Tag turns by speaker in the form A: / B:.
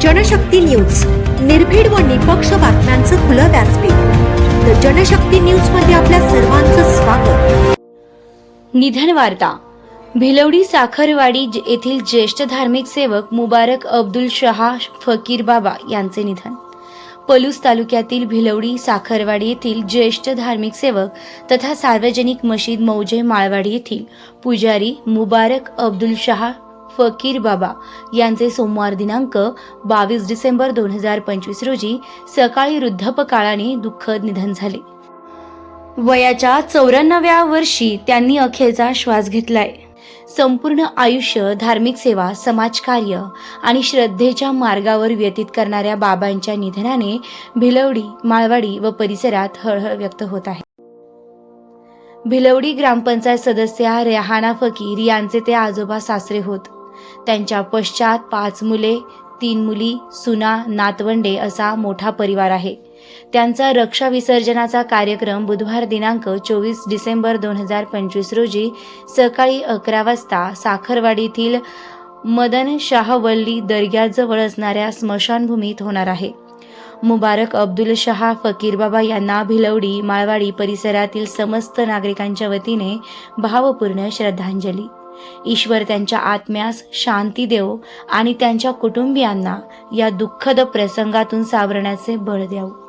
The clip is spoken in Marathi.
A: जनशक्ती न्यूज. निर्भीड व निपक्ष बातम्यांचं खुलं व्यासपीठ. द जनशक्ती न्यूजमध्ये आपल्या सर्वांचं स्वागत.
B: निधन वार्ता. भिलवडी साखरवाडी येथील ज्येष्ठ धार्मिक सेवक मुबारक अब्दुल शहा फकीर बाबा यांचे निधन. पलूस तालुक्यातील भिलवडी साखरवाडी येथील ज्येष्ठ धार्मिक सेवक तथा सार्वजनिक मशीद मौजे माळवाडी येथील पुजारी मुबारक अब्दुल शहा फकीर बाबा यांचे सोमवार दिनांक बावीस डिसेंबर दोन हजार पंचवीस रोजी सकाळी वृद्धपकाळाने दुःखद निधन झाले. वयाच्या चौऱ्याण्णव्या वर्षी त्यांनी अखेरचा श्वास घेतलाय. संपूर्ण आयुष्य धार्मिक सेवा समाजकार्य आणि श्रद्धेच्या मार्गावर व्यतीत करणाऱ्या बाबांच्या निधनाने भिलवडी माळवाडी व परिसरात हळहळ व्यक्त होत आहे. भिलवडी ग्रामपंचायत सदस्या रेहाना फकीर यांचे ते आजोबा सासरे होत. त्यांच्या पश्चात पाच मुले तीन मुली सुना नातवंडे असा मोठा परिवार आहे. त्यांचा रक्षा विसर्जनाचा कार्यक्रम बुधवार दिनांक चोवीस डिसेंबर दोन हजार पंचवीस रोजी सकाळी अकरा वाजता साखरवाडीतील मदन शाहवल्ली दर्ग्याजवळ असणाऱ्या स्मशानभूमीत होणार आहे. मुबारक अब्दुल शहा फकीरबाबा यांना भिलवडी माळवाडी परिसरातील समस्त नागरिकांच्या वतीने भावपूर्ण श्रद्धांजली. ईश्वर त्यांच्या आत्म्यास शांती देवो आणि त्यांच्या कुटुंबियांना या दुःखद प्रसंगातून सावरण्याचे बळ द्यावं.